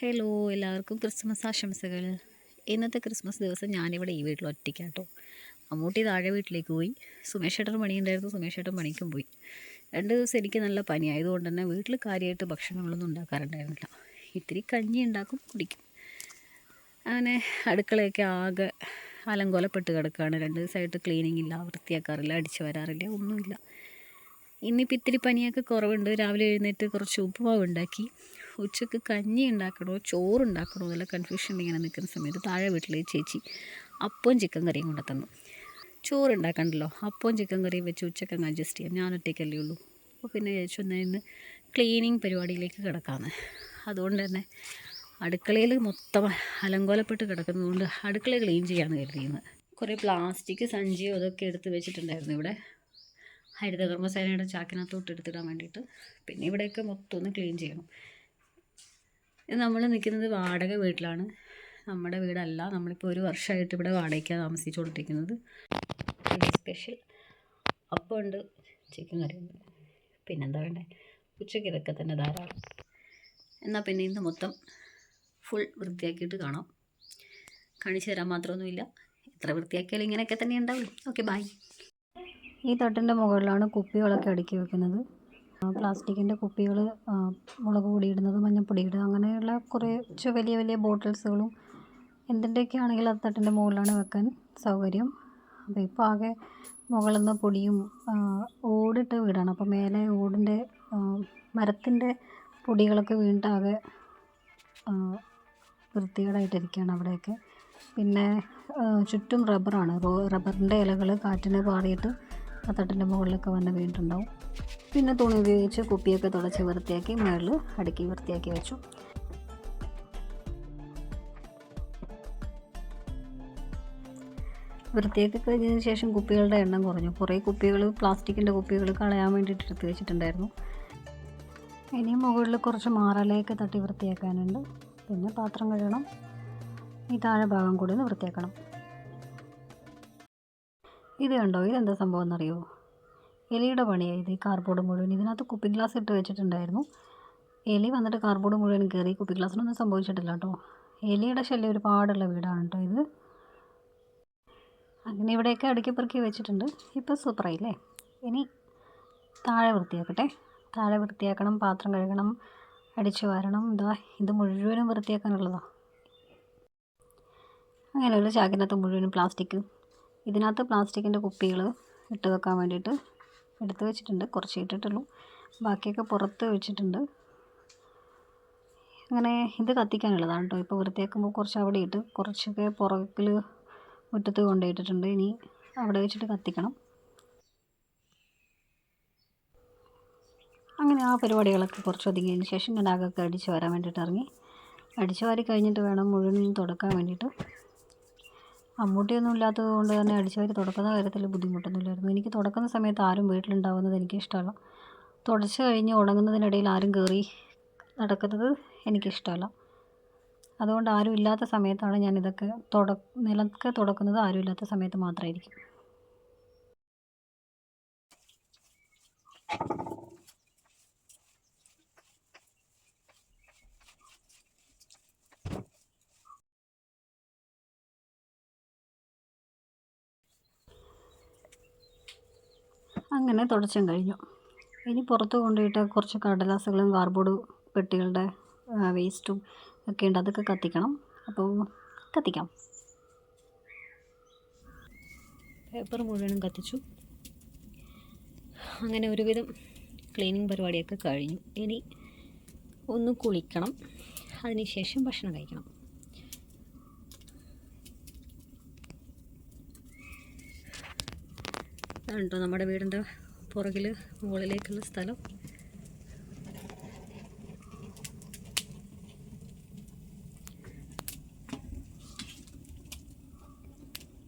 Hello എല്ലാവർക്കും Christmas ആശംസകൾ. ഇന്നത്തെ ക്രിസ്മസ് ദിവസം ഞാനിവിടെ ഈ വീട്ടിൽ ഒറ്റയ്ക്കാട്ടോ. അമ്മൂട്ടി താഴെ വീട്ടിലേക്ക് പോയി. സുമേഷ് ഏട്ടൻ പണിയുണ്ടായിരുന്നു. സുമേഷ് പണിക്കും പോയി. രണ്ട് ദിവസം എനിക്ക് നല്ല പനി. ആയതുകൊണ്ട് തന്നെ വീട്ടിൽ കാര്യമായിട്ട് ഭക്ഷണങ്ങളൊന്നും ഉണ്ടാക്കാറുണ്ടായിരുന്നില്ല. ഇത്തിരി കഞ്ഞി ഉണ്ടാക്കും കുടിക്കും. അങ്ങനെ അടുക്കളയൊക്കെ ആകെ അലങ്കോലപ്പെട്ട് കിടക്കുകയാണ്. രണ്ട് ദിവസമായിട്ട് ക്ലീനിങ് ഇല്ല വൃത്തിയാക്കാറില്ല അടിച്ചു വരാറില്ല ഒന്നുമില്ല. ഇന്നിപ്പോൾ ഇത്തിരി പനിയൊക്കെ കുറവുണ്ട്. രാവിലെ എഴുന്നേറ്റ് കുറച്ച് ഉപ്പുമാവ് ഉണ്ടാക്കി. ഉച്ചയ്ക്ക് കഞ്ഞി ഉണ്ടാക്കണോ ചോറ് ഉണ്ടാക്കണോ എന്നുള്ള കൺഫ്യൂഷൻ ഇങ്ങനെ നിൽക്കുന്ന സമയത്ത് താഴെ വീട്ടിലെ ചേച്ചി അപ്പവും ചിക്കൻ കറിയും കൊണ്ടു തന്നു. ചോറ് അപ്പവും ചിക്കൻ കറിയും വെച്ച് ഉച്ചയ്ക്ക് അങ്ങ് അഡ്ജസ്റ്റ് ചെയ്യാം. ഞാൻ ഒറ്റയ്ക്കല്ലേ ഉള്ളൂ. അപ്പോൾ പിന്നെ ചേച്ചി ഒന്ന് ഇന്ന് ക്ലീനിങ് പരിപാടിയിലേക്ക് കിടക്കാമെന്ന് അതുകൊണ്ട് തന്നെ അടുക്കളയിൽ മൊത്തം അലങ്കോലപ്പെട്ട് കിടക്കുന്നതുകൊണ്ട് അടുക്കള ക്ലീൻ ചെയ്യാമെന്ന് കരുതിയിരുന്നു കുറേ പ്ലാസ്റ്റിക് സഞ്ചിയോ അതൊക്കെ എടുത്ത് വെച്ചിട്ടുണ്ടായിരുന്നു ഇവിടെ. ഹരിതകർമ്മസേനയുടെ ചാക്കിനകത്തോട്ട് എടുത്തിടാൻ വേണ്ടിയിട്ട്. പിന്നെ ഇവിടെയൊക്കെ മൊത്തം ഒന്ന് ക്ലീൻ ചെയ്യണം. നമ്മൾ നിൽക്കുന്നത് വാടക വീട്ടിലാണ്. നമ്മുടെ വീടല്ല. നമ്മളിപ്പോൾ ഒരു വർഷമായിട്ട് ഇവിടെ വാടകയ്ക്കാണ് താമസിച്ചുകൊണ്ടിരിക്കുന്നത് സ്പെഷ്യൽ അപ്പം ഉണ്ട് ചിക്കൻ കറി ഉണ്ട് പിന്നെന്താ വേണ്ടേ? ഉച്ചയ്ക്ക് ഇതൊക്കെ തന്നെ ധാരാളം. എന്നാൽ പിന്നെ ഇന്ന് മൊത്തം ഫുൾ വൃത്തിയാക്കിയിട്ട് കാണാം. കാണിച്ചു തരാൻ മാത്രമൊന്നുമില്ല. എത്ര വൃത്തിയാക്കിയാലും ഇങ്ങനെയൊക്കെ തന്നെ ഉണ്ടാവും ഓക്കെ ബൈ ഈ തട്ടിന്റെ മുകളിലാണ് കുപ്പികളൊക്കെ അടുക്കി വെക്കുന്നത്. പ്ലാസ്റ്റിക്കിന്റെ കുപ്പികൾ മുളക് പൊടി ഇടുന്നത് മഞ്ഞൾപ്പൊടി ഇടുക അങ്ങനെയുള്ള കുറച്ച് വലിയ വലിയ ബോട്ടിൽസുകളും എന്തിന്റെയൊക്കെ ആണെങ്കിൽ ആ തട്ടിന്റെ മുകളിലാണ് വെക്കാൻ സൗകര്യം. അപ്പോൾ ഇപ്പോൾ ആകെ മുകളിൽ നിന്ന് പൊടിയും ഓടിട്ട വീടാണ്. അപ്പോൾ മേലെ ഓടിന്റെ മരത്തിന്റെ പൊടികളൊക്കെ വീണിട്ട് വൃത്തികേടായിട്ടിരിക്കുകയാണ് അവിടെയൊക്കെ. പിന്നെ ചുറ്റും റബ്ബറാണ്. റബ്ബറിന്റെ ഇലകൾ കാറ്റിന് പാറിയിട്ട് ആ തട്ടിന്റെ മുകളിലൊക്കെ വന്ന് വീണിട്ടുണ്ടാവും. പിന്നെ തുണി ഉപയോഗിച്ച് കുപ്പിയൊക്കെ തുടച്ച് വൃത്തിയാക്കി മുകളിൽ അടുക്കി വൃത്തിയാക്കി വെച്ചു. വൃത്തിയാക്കി കഴിഞ്ഞതിന് ശേഷം കുപ്പികളുടെ എണ്ണം കുറഞ്ഞു. കുറേ കുപ്പികൾ പ്ലാസ്റ്റിക്കിന്റെ കുപ്പികൾ കളയാൻ വേണ്ടിയിട്ട് എടുത്ത് വെച്ചിട്ടുണ്ടായിരുന്നു. ഇനി മുകളിൽ കുറച്ച് മാറലയൊക്കെ തട്ടി വൃത്തിയാക്കാനുണ്ട്. പിന്നെ പാത്രം കഴുകണം. ഈ താഴെ ഭാഗം കൂടി ഒന്ന് വൃത്തിയാക്കണം. ഇത് കണ്ടോ ഇതെന്താ സംഭവം എന്നറിയോ എലിയുടെ പണിയായി ഇത് കാർബോർഡ് മുഴുവൻ. ഇതിനകത്ത് കുപ്പി ഗ്ലാസ് ഇട്ട് വെച്ചിട്ടുണ്ടായിരുന്നു. എലി വന്നിട്ട് കാർബോർഡ് മുഴുവൻ കയറി കുപ്പി ഗ്ലാസ്സിനൊന്നും സംഭവിച്ചിട്ടില്ല കേട്ടോ. എലിയുടെ ശല്യം ഒരുപാടുള്ള വീടാണ് കേട്ടോ ഇത്. അങ്ങനെ ഇവിടെയൊക്കെ അടുക്കി പെറുക്കി വെച്ചിട്ടുണ്ട്. ഇപ്പോൾ സൂപ്പറായില്ലേ ഇനി താഴെ വൃത്തിയാക്കട്ടെ. താഴെ വൃത്തിയാക്കണം പാത്രം കഴുകണം അടിച്ചു വാരണം. ഇതാ ഇത് മുഴുവനും വൃത്തിയാക്കാനുള്ളതാണ് അങ്ങനെ ഒരു ചാക്കിനകത്ത് മുഴുവനും പ്ലാസ്റ്റിക് ഇതിനകത്ത് പ്ലാസ്റ്റിക്കിന്റെ കുപ്പികൾ ഇട്ട് വെക്കാൻ വേണ്ടിയിട്ട് എടുത്ത് വെച്ചിട്ടുണ്ട്. കുറച്ച് ഇട്ടിട്ടുള്ളൂ. ബാക്കിയൊക്കെ പുറത്ത് വെച്ചിട്ടുണ്ട്. അങ്ങനെ ഇത് കത്തിക്കാനുള്ളതാണ് കേട്ടോ. ഇപ്പോൾ വൃത്തിയാക്കുമ്പോൾ കുറച്ച് അവിടെ ഇട്ട് കുറച്ചൊക്കെ പുറകിൽ മുറ്റത്ത് കൊണ്ടുപോയിട്ടിട്ടുണ്ട്. ഇനി അവിടെ വെച്ചിട്ട് കത്തിക്കണം. അങ്ങനെ ആ പരിപാടികളൊക്കെ കുറച്ച് ഒതുങ്ങിയതിന് ശേഷം ഞാൻ അകമൊക്കെ അടിച്ച് വരാൻ വേണ്ടിയിട്ട് ഇറങ്ങി. അടിച്ച് വാരി കഴിഞ്ഞിട്ട് വേണം മുഴുവനും തുടക്കാൻ വേണ്ടിയിട്ട്. അമ്മൂട്ടിയൊന്നും ഇല്ലാത്തത് കൊണ്ട് തന്നെ അടിച്ചു വാരി തുടക്കുന്ന കാര്യത്തിൽ ബുദ്ധിമുട്ടൊന്നുമില്ലായിരുന്നു. എനിക്ക് തുടക്കുന്ന സമയത്ത് ആരും വീട്ടിലുണ്ടാവുന്നത് എനിക്കിഷ്ടമല്ല. തുടച്ച് കഴിഞ്ഞ് ഉണങ്ങുന്നതിനിടയിൽ ആരും കയറി നടക്കുന്നത് എനിക്കിഷ്ടമല്ല. അതുകൊണ്ട് ആരും ഇല്ലാത്ത സമയത്താണ് ഞാനിതൊക്കെ തുട നിലക്കെ തുടക്കുന്നത് ആരും ഇല്ലാത്ത സമയത്ത് മാത്രമായിരിക്കും അങ്ങനെ തുടച്ചും കഴിഞ്ഞു. ഇനി പുറത്ത് കൊണ്ടുപോയിട്ട് കുറച്ച് കടലാസുകളും കാർബോർഡ് പെട്ടികളുടെ വേസ്റ്റും ഒക്കെ ഉണ്ട്. അതൊക്കെ കത്തിക്കണം. അപ്പോൾ കത്തിക്കാം. പേപ്പർ മുഴുവനും കത്തിച്ചു. അങ്ങനെ ഒരുവിധം ക്ലീനിങ് പരിപാടിയൊക്കെ കഴിഞ്ഞു. ഇനി ഒന്ന് കുളിക്കണം. അതിനുശേഷം ഭക്ഷണം കഴിക്കണം. ഇതാണ് നമ്മുടെ വീടിന്റെ പുറകിൽ മുകളിലേക്കുള്ള സ്ഥലം.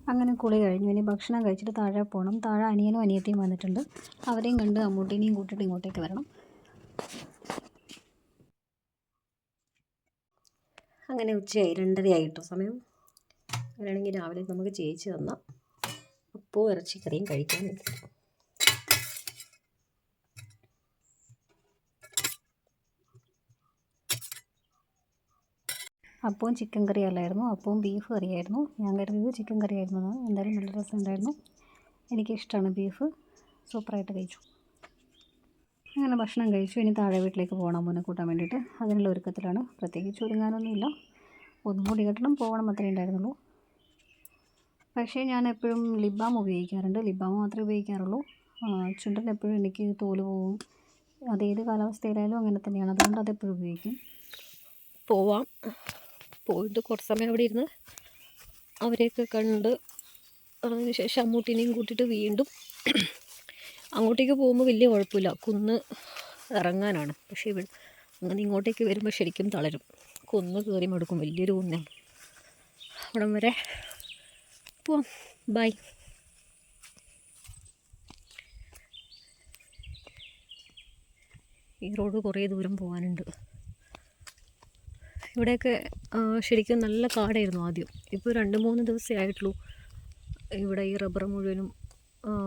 അങ്ങനെ കുളി കഴിഞ്ഞു. ഇനി ഭക്ഷണം കഴിച്ചിട്ട് താഴെ പോകണം താഴെ അനിയനും അനിയത്തിയും വന്നിട്ടുണ്ട്. അവരെയും കണ്ട് അമ്മൂട്ടിനെയും കൂട്ടിയിട്ട് ഇങ്ങോട്ടേക്ക് വരണം. അങ്ങനെ ഉച്ചയായി. രണ്ടരയായിട്ടോ സമയം. അങ്ങനെയാണെങ്കിൽ രാവിലെ നമുക്ക് ചേച്ചി തന്ന ഉപ്പും ഇറച്ചിക്കറിയും കഴിക്കാൻ അപ്പവും ചിക്കൻ കറി അല്ലായിരുന്നു അപ്പവും ബീഫ് കറിയായിരുന്നു. ഞാൻ കരുതിയത് ചിക്കൻ കറി ആയിരുന്നു. എന്തായാലും നല്ല രസമുണ്ടായിരുന്നു. എനിക്കിഷ്ടമാണ് ബീഫ് സൂപ്പറായിട്ട് കഴിച്ചു. അങ്ങനെ ഭക്ഷണം കഴിച്ചു. ഇനി താഴെ വീട്ടിലേക്ക് പോകണം മുന്നേ കൂട്ടാൻ വേണ്ടിയിട്ട്. അതിനുള്ള ഒരുക്കത്തിലാണ്. പ്രത്യേകിച്ച് ഒരുങ്ങാനൊന്നുമില്ല. ഒന്നും കൂടി കെട്ടണം പോകണം അത്രേ ഉണ്ടായിരുന്നുള്ളൂ. പക്ഷേ ഞാൻ എപ്പോഴും ലിപ് ബാം ഉപയോഗിക്കാറുണ്ട്. ലിപ് ബാം മാത്രമേ ഉപയോഗിക്കാറുള്ളൂ. ചുണ്ടൻ എപ്പോഴും എനിക്ക് തോൽ പോവും. അത് ഏത് കാലാവസ്ഥയിലായാലും അങ്ങനെ തന്നെയാണ്. അതുകൊണ്ട് അതെപ്പോഴും ഉപയോഗിക്കും. പോവാം. പോയിട്ട് കുറച്ച് സമയം അവിടെ ഇരുന്ന് അവരെയൊക്കെ കണ്ട് അതിന് ശേഷം അമ്മൂട്ടിനെയും കൂട്ടിയിട്ട് വീണ്ടും അങ്ങോട്ടേക്ക് പോകുമ്പോൾ വലിയ കുഴപ്പമില്ല. കുന്ന് ഇറങ്ങാനാണ്. പക്ഷേ ഇവിടെ അങ്ങനെ ഇങ്ങോട്ടേക്ക് വരുമ്പോൾ ശരിക്കും തളരും. കുന്ന് കയറി മടുക്കും. വലിയൊരു കുന്നാണ്. അവിടം വരെ പോവാം ബൈ ഈ റോഡ് കുറേ ദൂരം പോകാനുണ്ട് ഇവിടെയൊക്കെ ശരിക്കും നല്ല കാടായിരുന്നു ആദ്യം. ഇപ്പോൾ രണ്ട് മൂന്ന് ദിവസമേ ആയിട്ടുള്ളൂ ഇവിടെ ഈ റബ്ബർ മുഴുവനും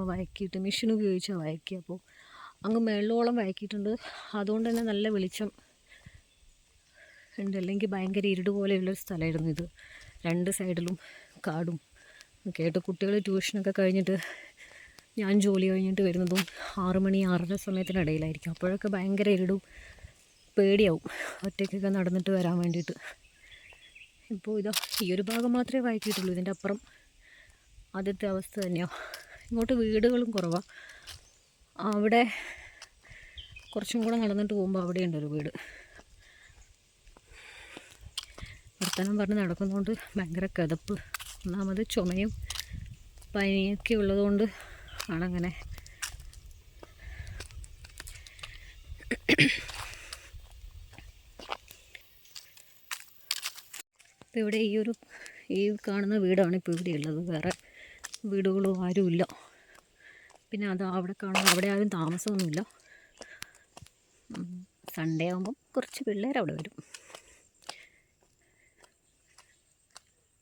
വഴക്കിയിട്ട് മെഷീൻ ഉപയോഗിച്ചാണ് വയക്കി അപ്പോൾ അങ്ങ് മേളോളം വയക്കിയിട്ടുണ്ട് അതുകൊണ്ട് തന്നെ നല്ല വെളിച്ചം ഉണ്ട്. അല്ലെങ്കിൽ ഭയങ്കര ഇരുട് പോലെയുള്ളൊരു സ്ഥലമായിരുന്നു ഇത്. രണ്ട് സൈഡിലും കാടും. ആയിട്ട് കുട്ടികൾ ട്യൂഷനൊക്കെ കഴിഞ്ഞിട്ട് ഞാൻ ജോലി കഴിഞ്ഞിട്ട് വരുന്നതും ആറ് മണി ആറര സമയത്തിനിടയിലായിരിക്കും. അപ്പോഴൊക്കെ ഭയങ്കര ഇരുടും പേടിയാവും ഒറ്റയ്ക്കൊക്കെ നടന്നിട്ട് വരാൻ വേണ്ടിയിട്ട്. ഇപ്പോൾ ഇതാ ഈ ഒരു ഭാഗം മാത്രമേ വായിക്കിയിട്ടുള്ളൂ ഇതിന്റെ അപ്പുറം ആദ്യത്തെ അവസ്ഥ തന്നെയാണ് ഇങ്ങോട്ട് വീടുകളും കുറവാണ് അവിടെ കുറച്ചും കൂടെ നടന്നിട്ട് പോകുമ്പോൾ അവിടെയുണ്ടൊരു വീട്. വർത്തമാനം പറഞ്ഞ് നടക്കുന്നതുകൊണ്ട് ഭയങ്കര കിതപ്പ്. ഒന്നാമത് ചുമയും പനിയൊക്കെ ഉള്ളതുകൊണ്ട് ആണങ്ങനെ. ഇപ്പോൾ ഇവിടെ ഈ ഒരു ഈ കാണുന്ന വീടാണ് ഇപ്പോൾ ഇവിടെ ഉള്ളത്. വേറെ വീടുകളും ആരുമില്ല പിന്നെ അത് അവിടെ കാണുന്ന അവിടെ ആരും താമസമൊന്നുമില്ല. സൺഡേ ആകുമ്പം കുറച്ച് പിള്ളേർ അവിടെ വരും.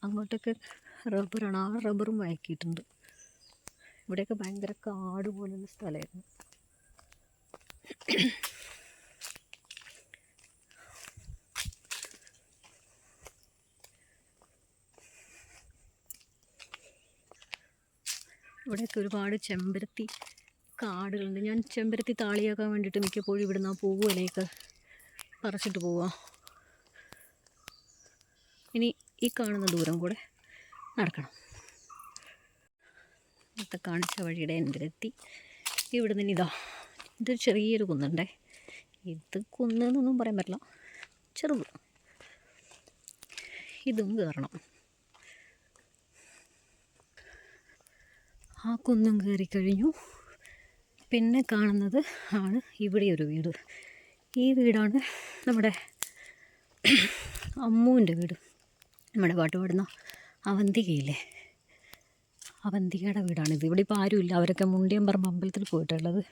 അങ്ങോട്ടൊക്കെ റബ്ബറാണ്. ആ റബ്ബറും വയക്കിയിട്ടുണ്ട് ഇവിടെയൊക്കെ ഭയങ്കര കാട് പോലുള്ള സ്ഥലമായിരുന്നു. ഇവിടെയൊക്കെ ഒരുപാട് ചെമ്പരത്തി കാടുകളുണ്ട്. ഞാൻ ചെമ്പരത്തി താളിയാക്കാൻ വേണ്ടിയിട്ട് മിക്കപ്പോഴും ഇവിടുന്ന് ആ പൂവിലേക്ക് പറിച്ചിട്ട് പോവാം. ഇനി ഈ കാണുന്ന ദൂരം കൂടെ നടക്കണം. നേരത്തെ കാണിച്ച വഴിയുടെ എന്റെത്തി ഇവിടെ നിന്ന് ഇതാ. ഇതൊരു ചെറിയൊരു കുന്നുണ്ടേ. ഇത് കുന്നെന്നൊന്നും പറയാൻ പറ്റില്ല. ചെറുത്. ഇതും കയറണം ആ കുന്നും കയറി കഴിഞ്ഞു. പിന്നെ കാണുന്നത് ആണ് ഇവിടെ ഒരു വീട്. ഈ വീടാണ് നമ്മുടെ അമ്മുവിന്റെ വീട്. നമ്മുടെ പാട്ട് പാടുന്ന അവന്തികയില്ലേ? അവന്തികയുടെ വീടാണിത്. ഇവിടെ ഇപ്പോൾ ആരുമില്ല. അവരൊക്കെ മുണ്ടിയമ്പറമ്പ് അമ്പലത്തിൽ പോയിട്ടുള്ളത്.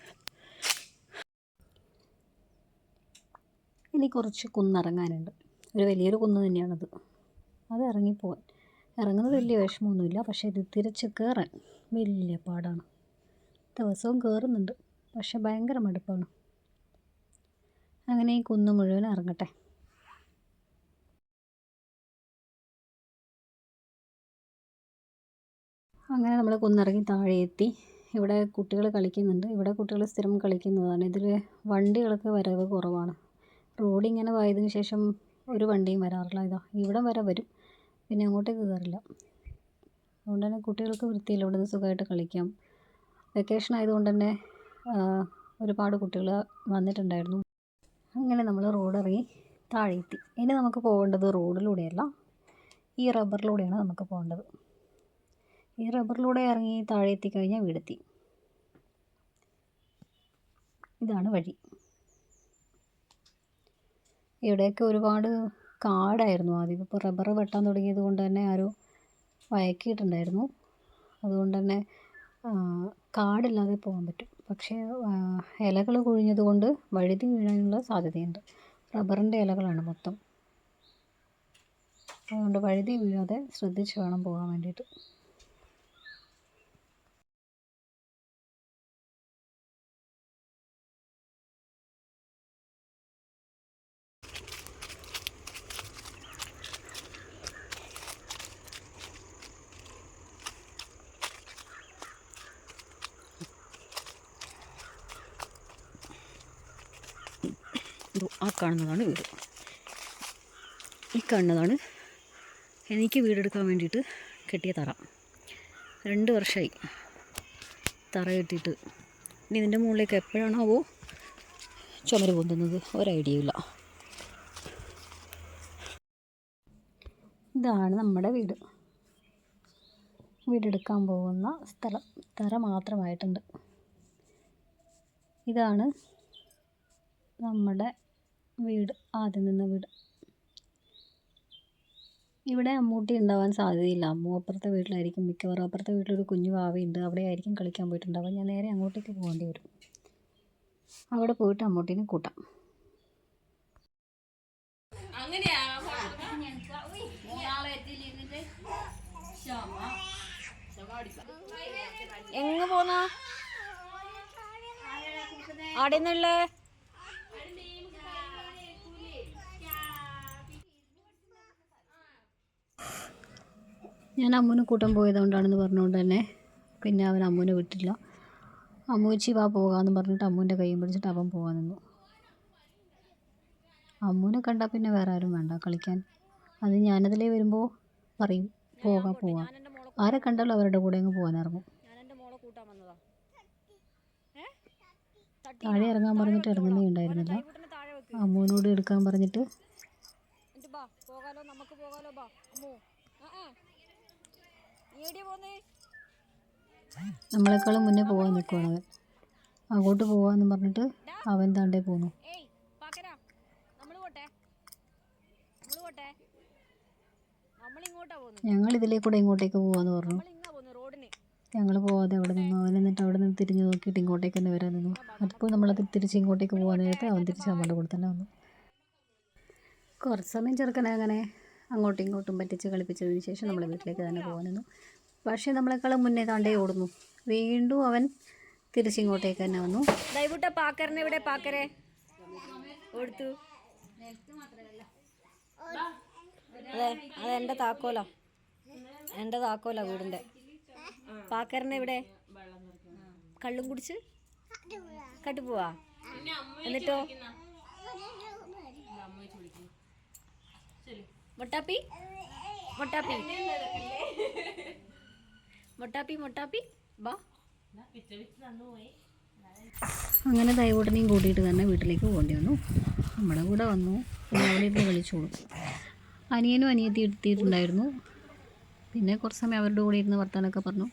ഇനി കുറച്ച് കുന്നിറങ്ങാനുണ്ട്. ഒരു വലിയൊരു കുന്ന് തന്നെയാണത്. അത് ഇറങ്ങിപ്പോവാൻ. ഇറങ്ങുന്നത് വലിയ വിഷമമൊന്നുമില്ല. പക്ഷേ ഇത് തിരിച്ച് കയറാൻ വലിയ പാടാണ്. ദിവസവും കയറുന്നുണ്ട് പക്ഷെ ഭയങ്കര മടുപ്പാണ്. അങ്ങനെ ഈ കുന്ന് മുഴുവൻ ഇറങ്ങട്ടെ. അങ്ങനെ നമ്മൾ കുന്നിറങ്ങി താഴെ എത്തി ഇവിടെ കുട്ടികൾ കളിക്കുന്നുണ്ട്. ഇവിടെ കുട്ടികൾ സ്ഥിരം കളിക്കുന്നതാണ്. ഇതിൽ വണ്ടികളൊക്കെ വരവ് കുറവാണ്. റോഡ് ഇങ്ങനെ പോയതിന് ശേഷം ഒരു വണ്ടിയും വരാറില്ല. ഇതാ ഇവിടെ വരെ വരും. പിന്നെ അങ്ങോട്ടേക്ക് കയറില്ല അതുകൊണ്ട് തന്നെ കുട്ടികൾക്ക് വൃത്തിയില്ല. ഇവിടെ നിന്ന് സുഖമായിട്ട് കളിക്കാം. വെക്കേഷൻ ആയതുകൊണ്ട് തന്നെ ഒരുപാട് കുട്ടികൾ വന്നിട്ടുണ്ടായിരുന്നു. അങ്ങനെ നമ്മൾ റോഡ് ഇറങ്ങി താഴെ എത്തി ഇനി നമുക്ക് പോകേണ്ടത് റോഡിലൂടെയല്ല ഈ റബ്ബറിലൂടെയാണ് നമുക്ക് പോകേണ്ടത്. ഈ റബ്ബറിലൂടെ ഇറങ്ങി താഴെ എത്തിക്കഴിഞ്ഞാൽ വീടെത്തി. ഇതാണ് വഴി. ഇവിടെയൊക്കെ ഒരുപാട് കാടായിരുന്നു ആദ്യം. ഇപ്പോൾ റബ്ബർ വെട്ടാൻ തുടങ്ങിയത് കൊണ്ട് തന്നെ ആരോ വയക്കിയിട്ടുണ്ടായിരുന്നു അതുകൊണ്ട് തന്നെ കാടില്ലാതെ പോകാൻ പറ്റും. പക്ഷേ ഇലകൾ കൊഴിഞ്ഞത് കൊണ്ട് വഴുതി വീഴാനുള്ള സാധ്യതയുണ്ട്. റബ്ബറിന്റെ ഇലകളാണ് മൊത്തം. അതുകൊണ്ട് വഴുതി വീഴാതെ ശ്രദ്ധിച്ച് വേണം പോകാൻ വേണ്ടിയിട്ട് ഇതോ ആ കാണുന്നതാണ് വീട്. ഈ കാണുന്നതാണ് എനിക്ക് വീടെടുക്കാൻ വേണ്ടിയിട്ട് കെട്ടിയ തറ. രണ്ട് വർഷമായി തറ കെട്ടിയിട്ട്. ഇനി ഇതിന്റെ മുകളിലേക്ക് എപ്പോഴാണാവോ ചുമര് പൊന്തുന്നത്? ഒരൈഡിയ ഇല്ല. ഇതാണ് നമ്മുടെ വീട്. വീടെടുക്കാൻ പോകുന്ന സ്ഥലം. തറ മാത്രമായിട്ടുണ്ട്. ഇതാണ് നമ്മുടെ വീട് ആദ്യം നിന്ന വീട്. ഇവിടെ അമ്മൂട്ടി ഉണ്ടാവാൻ സാധ്യതയില്ല. അമ്മൂ അപ്പുറത്തെ വീട്ടിലായിരിക്കും. മിക്കവാറും അപ്പുറത്തെ വീട്ടിലൊരു കുഞ്ഞു വാവയുണ്ട്. അവിടെ ആയിരിക്കും കളിക്കാൻ പോയിട്ടുണ്ടാവുക. ഞാൻ നേരെ അങ്ങോട്ടേക്ക് പോകേണ്ടി വരും. അവിടെ പോയിട്ട് അമ്മൂട്ടീനെ കൂട്ടാം. എങ്ങ് പോന്നാ? ആടെ നിന്നുള്ളേ ഞാൻ അമ്മുവിനെ കൂട്ടം പോയതുകൊണ്ടാണെന്ന് പറഞ്ഞുകൊണ്ട് തന്നെ പിന്നെ അവൻ അമ്മുവിനെ വിട്ടില്ല. അമ്മൂച്ചി വാ പോകാമെന്ന് പറഞ്ഞിട്ട് അമ്മൂന്റെ കൈയും പിടിച്ചിട്ട് അവൻ പോകാൻ നിന്നു. അമ്മൂനെ കണ്ടാൽ പിന്നെ വേറെ ആരും വേണ്ട കളിക്കാൻ. അത് ഞാനതിലേ വരുമ്പോൾ പറയും പോകാം പോകാം. ആരെ കണ്ടാലും അവരുടെ കൂടെ അങ്ങ് പോകാൻ ഇറങ്ങും. താഴെ ഇറങ്ങാൻ പറഞ്ഞിട്ട് ഇറങ്ങുന്നേ ഉണ്ടായിരുന്നില്ല. അമ്മുവിനോട് എടുക്കാൻ പറഞ്ഞിട്ട് നമുക്ക് പോകാലോ ബാ ആ ആ നീ എവിടെയാ പോന്നേ നമ്മളെക്കാളും മുന്നേ പോകാൻ നിൽക്കുവാണ് അവൻ. അങ്ങോട്ട് പോവാന്ന് പറഞ്ഞിട്ട് അവൻ താണ്ടേ പോന്നു. ഞങ്ങൾ ഇതിലേ കൂടെ ഇങ്ങോട്ടേക്ക് പോവാന്ന് പറഞ്ഞു. ഞങ്ങൾ പോവാതെ അവിടെ നിന്നു അവൻ എന്നിട്ട് അവിടെ നിന്ന് തിരിഞ്ഞ് നോക്കിയിട്ട് ഇങ്ങോട്ടേക്ക് തന്നെ വരാൻ നിന്നു. അതിപ്പോൾ നമ്മളത് തിരിച്ച് ഇങ്ങോട്ടേക്ക് പോകാൻ നേരത്തെ അവൻ തിരിച്ച് നമ്മുടെ കൂടെ തന്നെ വന്നു. കുറച്ച് സമയം ചെറുക്കനെ അങ്ങനെ. അങ്ങോട്ടും ഇങ്ങോട്ടും പറ്റിച്ച് കളിപ്പിച്ചതിന് ശേഷം നമ്മൾ വീട്ടിലേക്ക് തന്നെ പോകുന്നു പക്ഷേ നമ്മളെക്കാളും മുന്നേ താണ്ടേ ഓടുന്നു. വീണ്ടും അവൻ തിരിച്ചിങ്ങോട്ടേക്ക് തന്നെ വന്നു. ദൈവട്ട പാക്കറിനെ ഇവിടെ പാക്കരെ കൊടുത്തു അതെ അത് എന്റെ താക്കോലാ. എന്റെ താക്കോലാ വീടിന്റെ. പാക്കറിനെ ഇവിടെ കള്ളും കുടിച്ച്? കട്ടുപോവാ എന്നിട്ടോ? മൊട്ടാപ്പി? മൊട്ടാപ്പി. മൊട്ടാപ്പി മൊട്ടാപ്പി. ബാ. അങ്ങനെ ദൈവോട്ടനെയും കൂട്ടിയിട്ട് തന്നെ വീട്ടിലേക്ക് പോകേണ്ടി വന്നു. നമ്മുടെ കൂടെ വന്നു. അവിടെ ഇരുന്ന് കളിച്ചോളും അനിയനും അനിയത്തി എടുത്തിട്ടുണ്ടായിരുന്നു പിന്നെ കുറച്ച് സമയം അവരുടെ കൂടെ ഇരുന്ന് വർത്താനൊക്കെ പറഞ്ഞു.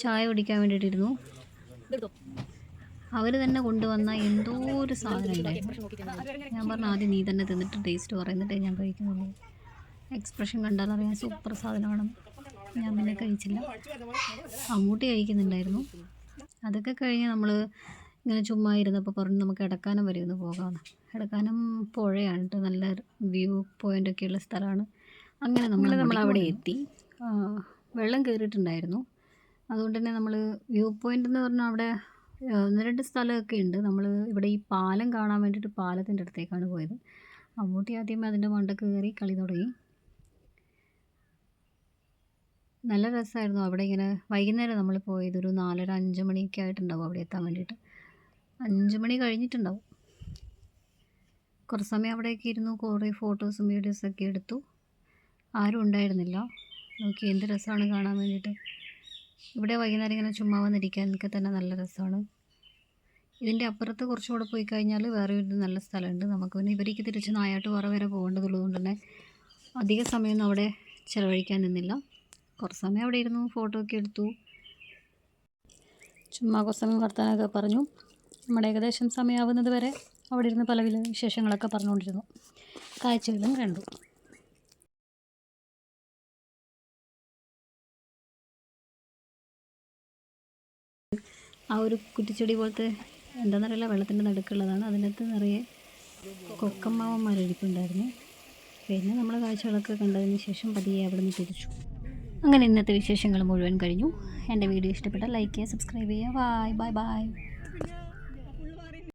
ചായ കുടിക്കാൻ വേണ്ടിയിട്ടിരുന്നു അവർ തന്നെ കൊണ്ടുവന്ന എന്തോ ഒരു സാധനം ഉണ്ടായിരുന്നു. ഞാൻ പറഞ്ഞു ആദ്യം നീ തന്നെ തിന്നിട്ട് ടേസ്റ്റ് പറയുന്നിട്ടേ ഞാൻ കഴിക്കുന്നുള്ളൂ. എക്സ്പ്രഷൻ കണ്ടാൽ അറിയാൻ സൂപ്പർ സാധനമാണ്. ഞാൻ പിന്നെ കഴിച്ചില്ല. അമ്മൂട്ടി കഴിക്കുന്നുണ്ടായിരുന്നു. അതൊക്കെ കഴിഞ്ഞ് നമ്മൾ ഇങ്ങനെ ചുമ്മാ ഇരുന്നപ്പോൾ പറഞ്ഞു നമുക്ക് ഇടക്കാനം വരെ ഒന്ന് പോകാമെന്ന് ഇടക്കാനം പുഴയാണ് കേട്ടോ നല്ല വ്യൂ പോയിന്റ് ഉള്ള സ്ഥലമാണ്. അങ്ങനെ നമ്മൾ നമ്മൾ അവിടെ എത്തി. വെള്ളം കയറിയിട്ടുണ്ടായിരുന്നു അതുകൊണ്ട് തന്നെ നമ്മൾ വ്യൂ പോയിന്റ് എന്ന് പറഞ്ഞാൽ അവിടെ ഒന്ന് രണ്ട് സ്ഥലമൊക്കെ ഉണ്ട്. നമ്മൾ ഇവിടെ ഈ പാലം കാണാൻ വേണ്ടിയിട്ട് പാലത്തിന്റെ അടുത്തേക്കാണ് പോയത്. അമ്മൂട്ടി ആദ്യമേ അതിന്റെ മണ്ടക്ക് കയറി കളി തുടങ്ങി. നല്ല രസമായിരുന്നു. അവിടെ ഇങ്ങനെ വൈകുന്നേരം നമ്മൾ പോയത് ഒരു നാലര അഞ്ച് മണിയൊക്കെ ആയിട്ടുണ്ടാവും അവിടെ എത്താൻ വേണ്ടിയിട്ട്. അഞ്ച് മണി കഴിഞ്ഞിട്ടുണ്ടാവും. കുറച്ച് സമയം അവിടെയൊക്കെ ഇരുന്നു കുറേ ഫോട്ടോസും വീഡിയോസൊക്കെ എടുത്തു. ആരും ഉണ്ടായിരുന്നില്ല. നോക്കി എന്ത് രസമാണ് കാണാൻ വേണ്ടിയിട്ട്. ഇവിടെ വൈകുന്നേരം ഇങ്ങനെ ചുമ്മാ വന്നിരിക്കാനൊക്കെ തന്നെ നല്ല രസമാണ്. ഇതിന്റെ അപ്പുറത്ത് കുറച്ചുകൂടെ പോയി കഴിഞ്ഞാൽ വേറെ ഒരു നല്ല സ്ഥലമുണ്ട്. നമുക്ക് പിന്നെ ഇവർക്ക് തിരിച്ച് നായാട്ട് വേറെ വരെ പോകേണ്ടതുള്ളത് കൊണ്ട് തന്നെ അധിക സമയമൊന്നും അവിടെ ചിലവഴിക്കാൻ നിന്നില്ല. കുറച്ച് സമയം അവിടെ ഇരുന്നു ഫോട്ടോ ഒക്കെ എടുത്തു. ചുമ്മാ കുറച്ച് സമയം വർത്താനമൊക്കെ പറഞ്ഞു. നമ്മുടെ ഏകദേശം സമയമാവുന്നത് വരെ അവിടെ ഇരുന്ന് പല വിശേഷങ്ങളൊക്കെ പറഞ്ഞുകൊണ്ടിരുന്നു. കാഴ്ചകളും കണ്ടു. ആ ഒരു കുറ്റിച്ചെടി പോലത്തെ എന്താണെന്നറിയില്ല വെള്ളത്തിന്റെ നടുക്കുള്ളതാണ്. അതിനകത്ത് നിറയെ കൊക്കമ്മാവന്മാരൊരുക്കുണ്ടായിരുന്നു പിന്നെ നമ്മൾ കാഴ്ചകളൊക്കെ കണ്ടതിന് ശേഷം പതിയെ അവിടെ നിന്ന് തിരിച്ചു. അങ്ങനെ ഇന്നത്തെ വിശേഷങ്ങൾ മുഴുവൻ കഴിഞ്ഞു. എന്റെ വീഡിയോ ഇഷ്ടപ്പെട്ടാൽ ലൈക്ക് ചെയ്യുക സബ്സ്ക്രൈബ് ചെയ്യുക. Bye bye bye